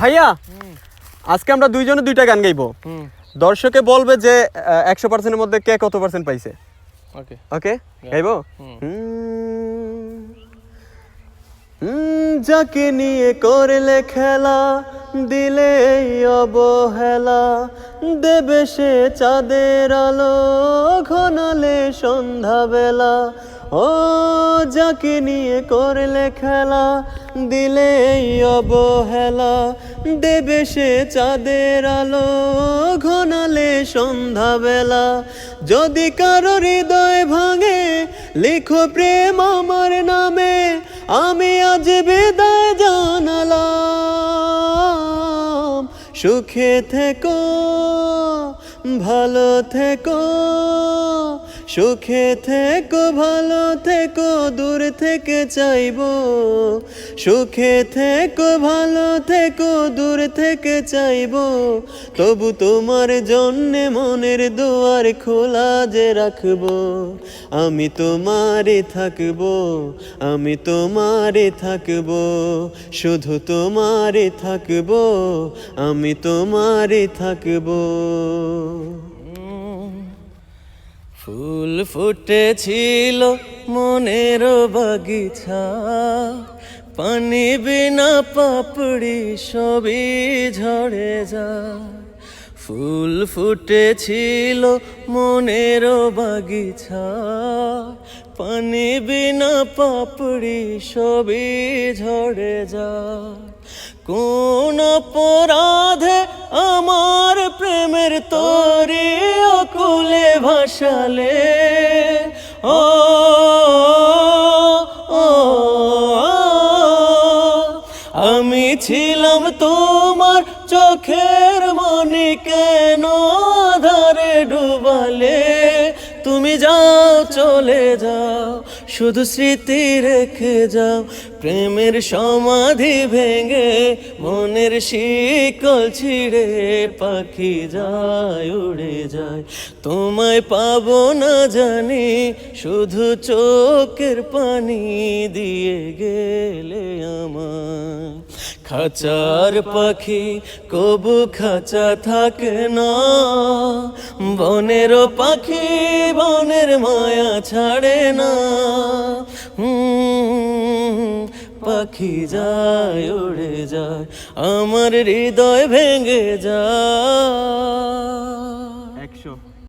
ভাইয়া আজকে আমরা দুইজনে দুইটা গান গাইবো। দর্শকে বলবে যে একশো পার্সেন্টের মধ্যে কে কত পার্সেন্ট পাইছে। ওকে। ওকে? গাইবো? যাকে নিয়ে করলে খেলা দিলে অবহেলা দেবে সে চাঁদের আলো ঘনালে সন্ধ্যাবেলা। ও যাকে নিয়ে করলে খেলা, দিলে অবহেলা। দেবে সে চাঁদের আলো, ঘনালে সন্ধ্যাবেলা। যদি কারও হৃদয় ভাঙে, লিখো প্রেম আমার নামে, আমি আজ বিদায় জানালাম। সুখে থেকো, ভালো থেকো সুখে থেকো, ভালো থেকো, দূর থেকে চাইব। সুখে থেকো, ভালো থেকো, দূর থেকে চাইব। তবু তোমার জন্যে মনের দুয়ার খোলা যে রাখব। আমি তোমারে থাকব, আমি তোমারে থাকব। শুধু তোমারে থাকব, আমি তোমারে থাকব। ফুল ফুটেছিল মনের বাগিচা পানি বিনা পাপড়ি সবই ঝরে যায় ফুল ফুটেছিল মনের বাগিচা পানি বিনা পাপড়ি সবই ঝরে যায় কোন অপরাধে আমার প্রেমের তরি অকুলে ভাসালে ও আমি ছিলাম তোমার চোখের মনি কেন ধারে ডুবালে? তুমি যাও চলে যাও। শুধু স্মৃতি রেখে যাও, প্রেমের সমাধি ভেঙে মনের শিকল ছিঁড়ে পাখি যায়, উড়ে যায়। তোমায় পাবো না জানি, শুধু চোখের পানি দিয়ে গেলে আমার। খাঁচার পাখি কবু খাঁচা থাকে না। বনের পাখি বনের মায়া ছাড়ে না। পাখি যায়, উড়ে যায়, আমার হৃদয় ভেঙে যায়।